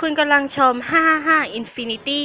คุณกำลังชม 555 Infinity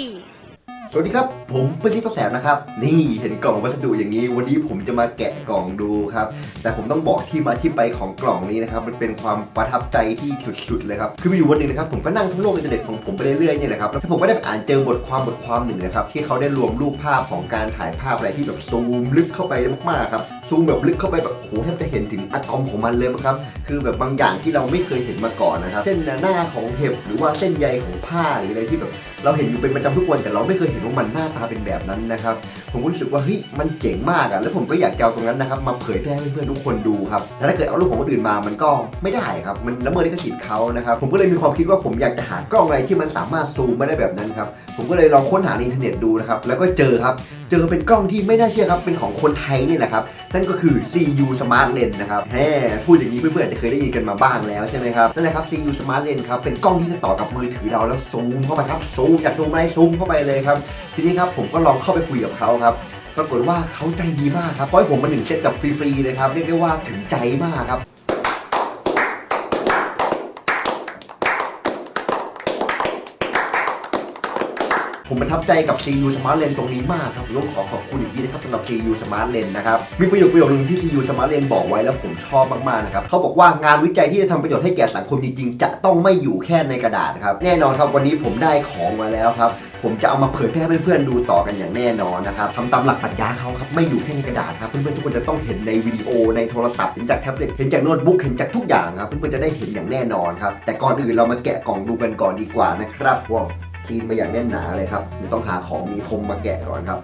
สวัสดีครับ ผมเป็นชิปแสบนะครับ นี่เห็นกล่องวัสดุอย่างนี้ วันนี้ผมจะมาแกะกล่องดูครับ แต่ผมต้องบอกที่มาที่ไปของกล่องนี้นะครับ มันเป็นความประทับใจที่สุดๆเลยครับ คือมีอยู่วันหนึ่งนะครับ ผมก็นั่งทั้งโลกอินเทอร์เน็ตของผมไปเรื่อยๆเนี่ยแหละครับ แล้วผมก็ได้อ่านเจอบทความบทความหนึ่งนะครับ ที่เขาได้รวมรูปภาพของการถ่ายภาพอะไรที่แบบซูมลึกเข้าไปมากๆครับ ซูมแบบลึกเข้าไปแบบโหแทบจะเห็นถึงอะตอมของมันเลยครับ คือแบบบางอย่างที่เราไม่เคยเห็นมาก่อนนะครับ เช่นหน้าของเห็บหรือว่าเส้นใยของผ้าหรืออะไรที่แบบเราเห็นอยู่เป็นประจำทุกวันแต่เราไม่เคยเห็นว่ามันหน้าตาเป็นแบบนั้นนะครับ ผมก็รู้สึกว่าเฮ้ยมันเจ๋งมากอะแล้วผมก็อยากจะเอาตรงนั้นนะครับมาเผยแพร่ให้เพื่อนๆทุกคนดูครับแต่ถ้าเกิดเอารูปของคนอื่นมามันก็ไม่ได้ครับมันละเมิดลิขสิทธิ์เขานะครับผมก็เลยมีความคิดว่าผมอยากจะหากล้องอะไรที่มันสามารถซูมไมาได้แบบนั้นครับผมก็เลยลองค้นหาในอินเทอร์เน็ตดูนะครับแล้วก็เจอครับเจอเป็นกล้องที่ไม่น่าเชื่อครับเป็นของคนไทยนี่แหละครับนั่นก็คือ CU Smart Lens นะครับแหมพูดอย่างนี้เพื่อนๆจจะเคยได้ยินกันมาบ้างแล้วใช่ไหมครับนั่นแหละครับ CU Smart Lens ครับเป็นกล้องที่จะต่อกับมือถือเราแล้วซูมเข้าไปครับซูมอยากซูมอะไรซูมเข้าไปเลยครับ ทีนี้ครับผมก็ลองเข้าไปคุยกับเขาครับปรากฏว่าเขาใจดีมากครับเพราะผมมาหนึ่งเซตกับฟรีๆเลยครับเรียกได้ว่าถึงใจมากครับ ผมประทับใจกับ CU Smart Lens ตรงนี้มากครับต้องขอขอบคุณอีกทีนะครับสำหรับ CU Smart Lens นะครับมีประโยคประโยคนึงที่ CU Smart Lens บอกไว้แล้วผมชอบมากๆนะครับเขาบอกว่างานวิจัยที่จะทำประโยชน์ให้แก่สังคมจริงๆจะต้องไม่อยู่แค่ในกระดาษครับแน่นอนครับวันนี้ผมได้ของมาแล้วครับผมจะเอามาเผยแพร่ให้เพื่อนๆดูต่อกันอย่างแน่นอนนะครับทำตามหลักปรัชญาเขาครับไม่อยู่แค่ในกระดาษครับเพื่อนๆทุกคนจะต้องเห็นในวิดีโอในโทรศัพท์เห็นจากแท็บเล็ตเห็นจากโน้ตบุ๊กเห็นจากทุกอย่างครับเพื่อนๆจะได้เห็นอย่างแน่นอนครับแต่ก่อนอื่นเรามาแกะกล่องดูกันก่อนดีกว่านะครับว้าว ทีนมาอย่างแน่นหนาเลยครับเดี๋ยวต้องหาของมีคมมาแกะก่อนครับ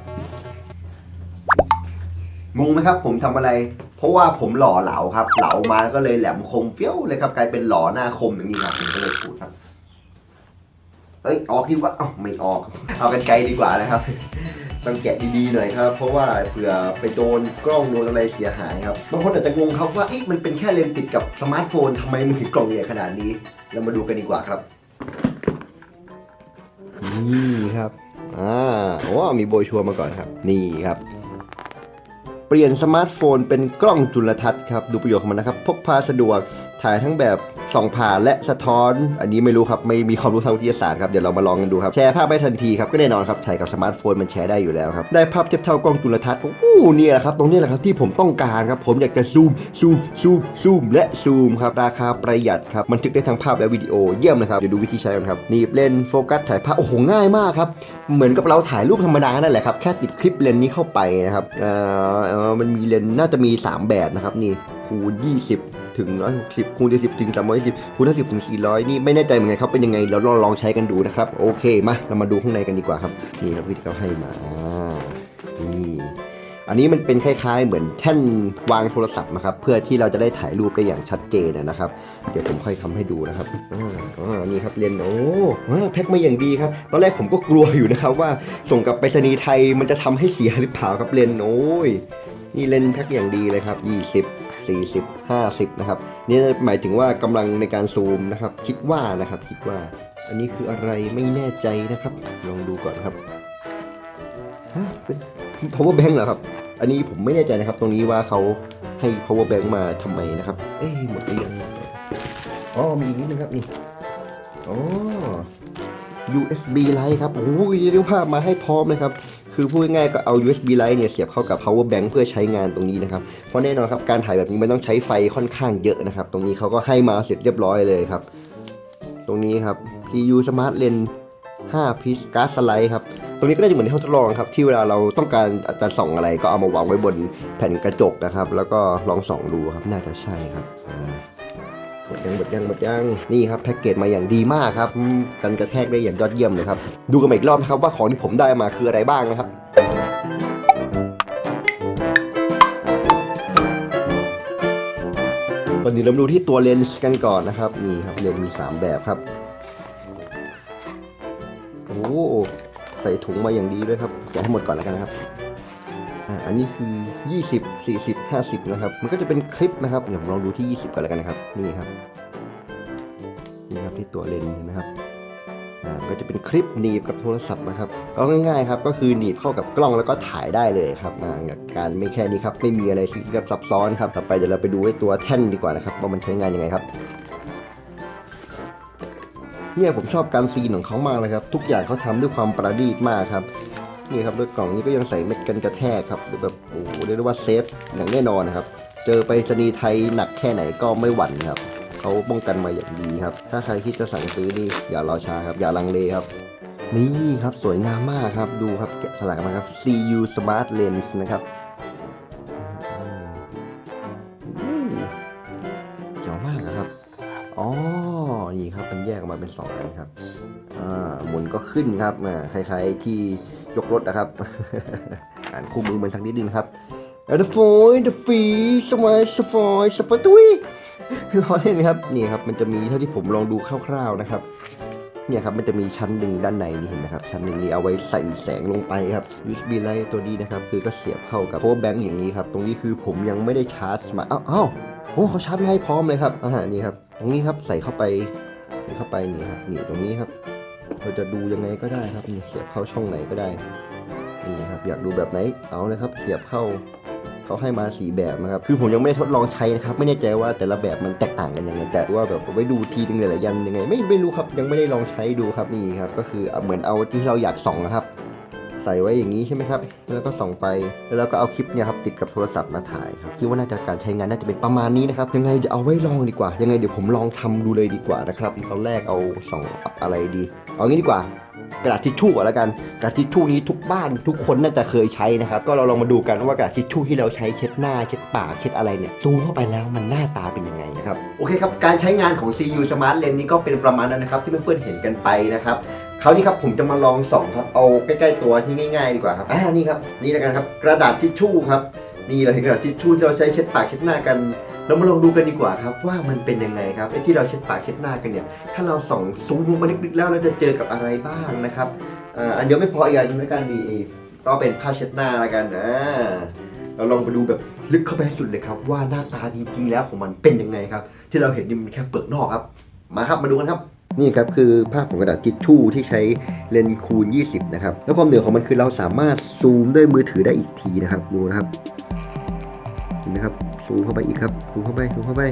งงไหมครับ ผมทำอะไร เพราะว่าผมหล่อเหลาครับ เหลามาก็เลยแหลมคมเฟี้ยวเลยครับ กลายเป็นหล่อหน้าคมอย่างนี้ครับผมก็เลยพูดครับ เอ้ยออกดีกว่าเอ้าไม่ออก เอากันไกลดีกว่านะครับ ต้องแกะดีๆหน่อยครับ เพราะว่าเผื่อไปโดนกล้องโดนอะไรเสียหายครับบางคนอาจจะงงครับว่าเอ๊ะมันเป็นแค่เลนส์ติดกับสมาร์ทโฟนทำไมมันถึงกล่องใหญ่ขนาดนี้ เรามาดูกันดีกว่าครับ นี่ครับ อ่าว้ามีโบยชัวร์มาก่อนครับ นี่ครับ เปลี่ยนสมาร์ทโฟนเป็นกล้องจุลทรรศน์ครับ ดูประโยชน์ของมันนะครับ พกพาสะดวก ถ่ายทั้งแบบ ส่องผ่านและสะท้อน อันนี้ไม่รู้ครับไม่มีความรู้ทางวิทยาศาสตร์ครับเดี๋ยวเรามาลองกันดูครับแชร์ภาพได้ทันทีครับก็แน่นอนครับถ่ายกับสมาร์ทโฟนมันแชร์ได้อยู่แล้วครับได้ภาพเทียบเท่ากล้องจุลทรรศน์โอ้โหเนี่ยแหละครับตรงนี้แหละครับที่ผมต้องการครับผมอยากจะซูมซูมซูมซูมและซูมครับราคาประหยัดครับบันทึกได้ทั้งภาพและวิดีโอเยี่ยมเลยครับเดี๋ยวดูวิธีใช้กันครับนีบเลนโฟกัสถ่ายภาพโอ้โหง่ายมากครับเหมือนกับเราถ่ายรูปธรรมดานั่นแหละครับแค่ติดคลิปเลนนี้เข้าไปนะครับเอ่อเออมันมีเลนน่าจะมี 3 แบบนะครับนี่คูณ20 ถึง160คูณ70ถึง310คูณ50ถึง400 นี่ไม่แน่ใจเหมือนกันครับเป็นยังไงเราลองลองใช้กันดูนะครับ โอเคมาเรามาดูข้างในกันดีกว่าครับ นี่ครับวิธีเขาให้มานี่อันนี้มันเป็นคล้ายๆ เหมือนแท่นวางโทรศัพท์นะครับ เพื่อที่เราจะได้ถ่ายรูปได้อย่างชัดเจนนะครับ เดี๋ยวผมค่อยทำให้ดูนะครับอ่าอ่านี่ครับเลนส์โอ้แพ็คมาอย่างดีครับ ตอนแรกผมก็กลัวอยู่นะครับว่าส่งกับไปรษณีย์ไทยมันจะทำให้เสียหรือเปล่าครับเลนส์โอ้ยนี่เลนส์แพ็คอย่างดีเลยครับ 20 40 50 นะครับนี่หมายถึงว่ากำลังในการซูมนะครับ คิดว่านะครับคิดว่า อันนี้คืออะไรไม่แน่ใจนะครับ ลองดูก่อนครับฮะเป็น power bank เหรอครับ อันนี้ผมไม่แน่ใจนะครับ ตรงนี้ว่าเขาให้ power bank มาทำไมนะครับ เอ้หมดหรือยังอ๋อมีอีกนิดนึงครับนี่อ๋อ USB Lite ครับโอ้ยเรียกว่ามาให้พร้อมเลยครับ คือพูดง่ายๆก็เอา USB Lite เนี่ยเสียบเข้ากับ power bank เพื่อใช้งานตรงนี้นะครับ เพราะแน่นอนครับการถ่ายแบบนี้มันต้องใช้ไฟค่อนข้างเยอะนะครับ ตรงนี้เขาก็ให้มาเสร็จเรียบร้อยเลยครับ ตรงนี้ครับ PU Smart Lens 5 piece gas slide ครับ ตรงนี้ก็น่าจะเหมือนที่เขาทดลองครับ ที่เวลาเราต้องการจะส่องอะไรก็เอามาวางไว้บนแผ่นกระจกนะครับ แล้วก็ลองส่องดูครับ น่าจะใช่ครับ หมดยังหมดยังหมดยังนี่ครับแพ็กเกจมาอย่างดีมากครับกันกระแทกได้อย่างยอดเยี่ยมเลยครับดูกันมาอีกรอบนะครับว่าของที่ผมได้มาคืออะไรบ้างนะครับวันนี้เรามาดูที่ตัวเลนส์กันก่อนนะครับนี่ครับเลนส์มี 3 แบบครับโอ้ใส่ถุงมาอย่างดีด้วยครับแกะให้หมดก่อนแล้วกันนะครับ อันนี้คือ 20 40 50 นะครับ มันก็จะเป็นคลิปนะครับ เดี๋ยวผมลองดูที่ 20ก่อนแล้วกันนะครับ นี่ครับ นี่ครับที่ตัวเลนส์เห็นไหมครับอ่าก็จะเป็นคลิปหนีบกับโทรศัพท์นะครับก็ง่ายๆครับ ก็คือหนีบเข้ากับกล้องแล้วก็ถ่ายได้เลยครับอ่าการไม่แค่นี้ครับ ไม่มีอะไรที่ซับซ้อนครับ ต่อไปเดี๋ยวเราไปดูไอ้ตัวแท่นดีกว่านะครับว่ามันใช้งานยังไงครับเนี่ยผมชอบการซีนของเขามากเลยครับ ทุกอย่างเขาทำด้วยความประณีตมากครับ นี่ครับด้วยกล่องนี้ก็ยังใส่เม็ดกันกระแทกครับแบบโอ้โหเรียกได้ว่าเซฟอย่างแน่นอนนะครับ เจอไปรษณีไทยหนักแค่ไหนก็ไม่หวั่นครับเขาป้องกันมาอย่างดีครับ ถ้าใครคิดจะสั่งซื้อนี่อย่ารอช้าครับ อย่าลังเลครับ นี่ครับสวยงามมากครับดูครับแกะสลักมาครับ CU Smart Lens นะครับอืมเจ๋งมากอะครับอ๋อนี่ครับมันแยกออกมาเป็นสองอันครับอ่าหมุนก็ขึ้นครับอ่าคล้ายๆที่ ยกรถนะครับ อ่านคู่มือมันสักนิดนึงครับ The Foy The Fee สมัยสฟอยสฟอยตุ้ยล้อเล่นครับนี่ครับมันจะมีเท่าที่ผมลองดูคร่าวๆนะครับเนี่ยครับมันจะมีชั้นหนึ่งด้านในนี่เห็นไหมครับชั้นหนึ่งนี้เอาไว้ใส่แสงลงไปครับ USB Light ตัวนี้นะครับคือก็เสียบเข้ากับ power bank อย่างนี้ครับตรงนี้คือผมยังไม่ได้ชาร์จมาอ้าวอ้าวโอ้เขาชาร์จมาให้พร้อมเลยครับอาหานี่ครับตรงนี้ครับใส่เข้าไปใส่เข้าไปนี่ครับนี่ตรงนี้ครับ เราจะดูยังไงก็ได้ครับนี่เสียบเข้าช่องไหนก็ได้นี่ครับอยากดูแบบไหนเอาเลยครับเสียบเข้าเขาให้มาสีแบบนะครับ คือผมยังไม่ได้ทดลองใช้นะครับ ไม่แน่ใจว่าแต่ละแบบมันแตกต่างกันยังไง แต่ว่าแบบไว้ดูทีนึงหลายๆยันยังไง ไม่ไม่รู้ครับ ยังไม่ได้ลองใช้ดูครับนี่ครับ ก็คือเอาเหมือนเอาที่เราอยากส่องนะครับ ใส่ไว้อย่างนี้ใช่ไหมครับ แล้วก็ส่องไป แล้วเราก็เอาคลิปเนี่ยครับติดกับโทรศัพท์มาถ่ายครับ คิดว่าน่าจะการใช้งานน่าจะเป็นประมาณนี้นะครับ ยังไงเดี๋ยวเอาไว้ลองดีกว่า ยังไงเดี๋ยวผมลองทำดูเลยดีกว่านะครับ ตอนแรกเอาส่องอะไรดี เอางี้ดีกว่ากระดาษทิชชู่ก่อนแล้วกัน กระดาษทิชชู่นี้ทุกบ้านทุกคนน่าจะเคยใช้นะครับ ก็เราลองมาดูกันว่ากระดาษทิชชู่ที่เราใช้เช็ดหน้าเช็ดปากเช็ดอะไรเนี่ยซูมเข้าไปแล้วมันหน้าตาเป็นยังไงนะครับ โอเคครับ การใช้งานของ CU Smart Lens นี้ก็เป็นประมาณนั้นนะครับที่เพื่อนๆเห็นกันไปนะครับ คราวนี้ครับผมจะมาลองสองครับเอาใกล้ ๆ ตัวที่ง่ายๆดีกว่าครับอ่านี่ครับนี่แล้วกันครับ กระดาษทิชชู่ครับนี่เราเห็นกระดาษทิชชู่ที่เราใช้เช็ดปากเช็ดหน้ากัน เรามาลองดูกันดีกว่าครับ ว่ามันเป็นยังไงครับไอ้ที่เราเช็ดปากเช็ดหน้ากันเนี่ย ถ้าเราส่องซูมลงมาลึกๆแล้วเราจะเจอกับอะไรบ้างนะครับอ่าอันเดียวไม่พออีกอันหนึงแล้วกันดีอีกก็เป็นผ้าเช็ดหน้าแล้วกันนะเราลองไปดูแบบลึกเข้าไปให้สุดเลยครับ ว่าหน้าตาจริงๆแล้วของมันเป็นยังไงครับ ที่เราเห็นนี่มันแค่เปลือกนอกครับ มาครับมาดูกันครับ นี่ครับคือภาพของกระดาษทิชชู่ที่ใช้เลนส์คูณ 20 นะครับ แล้วความเหนือของมันคือเราสามารถซูมด้วยมือถือได้อีกทีนะครับดูนะครับเห็นไหมครับซูมเข้าไปอีกครับซูมเข้าไปซูมเข้าไป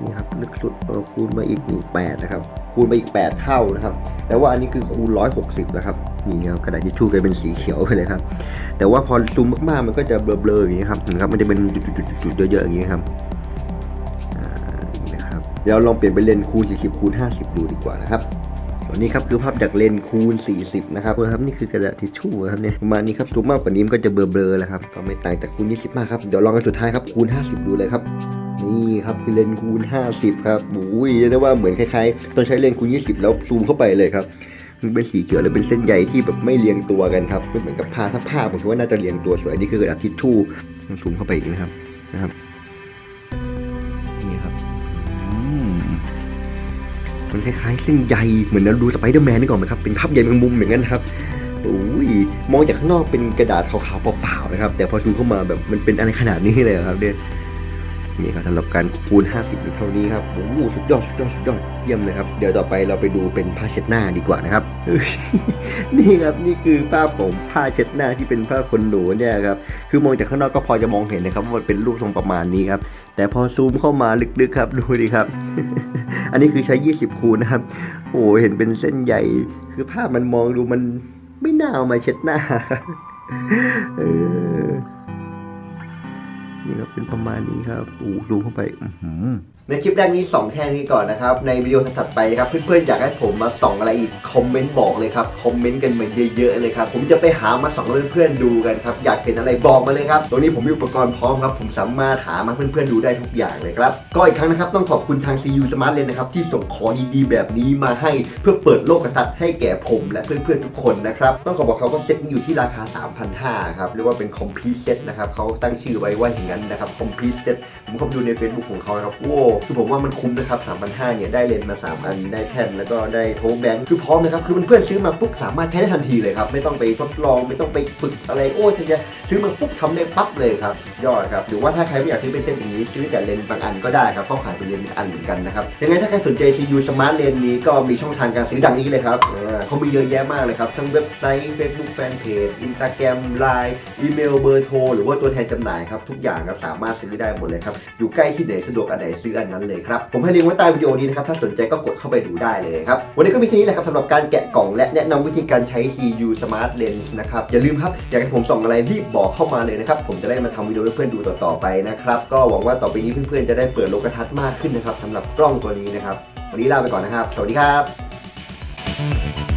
นี่ครับลึกสุดเราคูณมาอีกนี่แปดนะครับคูณไปอีก 8 เท่านะครับแต่ว่าอันนี้คือคูณ 160 นะครับนี่ครับกระดาษทิชชู่กลายเป็นสีเขียวไปเลยครับ แต่ว่าพอซูมมากๆมันก็จะเบลอๆอย่างนี้ครับเห็นครับมันจะเป็นจุดๆๆๆเยอะๆอย่างนี้ครับ เดี๋ยวลองเปลี่ยนเป็นเลนส์คูณ 40 คูณ 50 ดูดีกว่านะครับส่วนนี้ครับคือภาพจากเลนส์คูณ 40 นะครับนะครับนี่คือกระดาษทิชชู่ครับเนี่ยประมาณนี้ครับซูมมากกว่านี้มันก็จะเบลอๆแล้วครับก็ไม่ต่างจากคูณ 20 มากครับเดี๋ยวลองกันสุดท้ายครับคูณ 50 ดูเลยครับนี่ครับคือเลนส์คูณ 50 ครับอุ้ยเรียกได้ว่าเหมือนคล้ายๆต้องใช้เลนส์คูณ 20 แล้วซูมเข้าไปเลยครับมันเป็นสีเขียวแล้วเป็นเส้นใยที่แบบไม่เรียงตัวกันครับไม่เหมือนกับผ้าถ้าผ้าผมคิดว่าน่าจะเรียงตัวสวยอันนี้คือกระดาษทิชชู่ซูมเข้าไปอีกนะครับนะครับ มันคล้ายๆเส้นใยเหมือนเราดูสไปเดอร์แมนนี่ก่อนไหมครับเป็นภาพใยแมงมุมอย่างนั้นครับอุ้ยมองจากข้างนอกเป็นกระดาษขาวๆเปล่าๆนะครับ แต่พอซูมเข้ามาแบบมันเป็นอะไรขนาดนี้เลยครับเนี่ย นี่ครับสำหรับการคูณ 50 มีเท่านี้ครับโอ้โหสุดยอดสุดยอดสุดยอดเยี่ยมเลยครับ เดี๋ยวต่อไปเราไปดูเป็นผ้าเช็ดหน้าดีกว่านะครับ นี่ครับนี่คือภาพผมผ้าเช็ดหน้าที่เป็นผ้าขนหนูเนี่ยครับ คือมองจากข้างนอกก็พอจะมองเห็นนะครับว่ามันเป็นรูปทรงประมาณนี้ครับ แต่พอซูมเข้ามาลึกๆครับดูดิครับ อันนี้คือใช้ 20 คูณนะครับ โอ้โหเห็นเป็นเส้นใหญ่ คือภาพมันมองดูมันไม่น่าเอามาเช็ดหน้าครับเออ นี่ครับเป็นประมาณนี้ครับ อู้ดูเข้าไป อือในคลิปแรกนี้ส่องแค่นี้ก่อนนะครับ ในวิดีโอถัดไปครับ เพื่อนๆอยากให้ผมมาส่องอะไรอีก คอมเมนต์บอกเลยครับ คอมเมนต์กันมาเยอะๆเลยครับ ผมจะไปหามาส่องเพื่อนๆดูกันครับ อยากเห็นอะไรบอกมาเลยครับ ตรงนี้ผมมีอุปกรณ์พร้อมครับ ผมสามารถหามาเพื่อนๆดูได้ทุกอย่างเลยครับ ก็อีกครั้งนะครับ ต้องขอบคุณทาง CU Smart Lens นะครับ ที่ส่งของดีๆแบบนี้มาให้ เพื่อเปิดโลกทัศน์ให้แก่ผมและเพื่อนๆทุกคนนะครับ ต้องขอบอกเขาว่าเซ็ตอยู่ที่ราคา 3,500ครับ เรียกว่าเป็น complete set นะครับเขาตั้งชื่อไว้ว่าอย่างนั้นนะครับ complete set ผมเข้าไปดูใน Facebook ของเขาครับโอ้คือผมว่ามันคุ้มนะครับ3,500เนี่ยได้เลนส์มา 3 อัน ได้แท่นแล้วก็ได้โทแบงค์คือพร้อมนะครับ คือมันเพื่อนซื้อมาปุ๊บสามารถใช้ได้ทันทีเลยครับ ไม่ต้องไปทดลอง ไม่ต้องไปฝึกอะไร โอ้ยจะซื้อมาปุ๊บทำได้ปั๊บเลยครับ ยอดครับ หรือว่าถ้าใครไม่อยากซื้อเป็นเส้นอย่างนี้ ซื้อแต่เลนส์บางอันก็ได้ครับเขาขายเป็นเลนส์อันเหมือนกันนะครับ ยังไงถ้าใครสนใจ CU Smart Lens นี้ก็มีช่องทางการซื้อดังนี้เลยครับเขามีเยอะแยะมากเลยครับ ทั้งเว็บไซต์ Facebook Fanpage Instagram Line อีเมลเบอร์โทรหรือว่าตัวแทนจำหน่ายครับทุกอย่างครับสามารถซื้อได้หมดเลยครับอยู่ใกล้ที่ไหนสะดวกอันไหนซื้ออันนั้นเลยครับ ผมให้ลิงก์ไว้ใต้วิดีโอนี้นะครับ ถ้าสนใจก็กดเข้าไปดูได้เลยครับ วันนี้ก็มีแค่นี้แหละครับสำหรับการแกะกล่องและแนะนำวิธีการใช้ CU Smart Lens นะครับ อย่าลืมครับ อยากให้ผมส่องอะไรรีบบอกเข้ามาเลยนะครับ ผมจะได้มาทำวิดีโอให้เพื่อนดูต่อๆไปนะครับ ก็หวังว่าต่อไปนี้เพื่อนๆจะได้เปิดโลกทัศน์มากขึ้นนะครับสำหรับกล้องตัวนี้นะครับ วันนี้ลาไปก่อนนะครับ สวัสดีครับ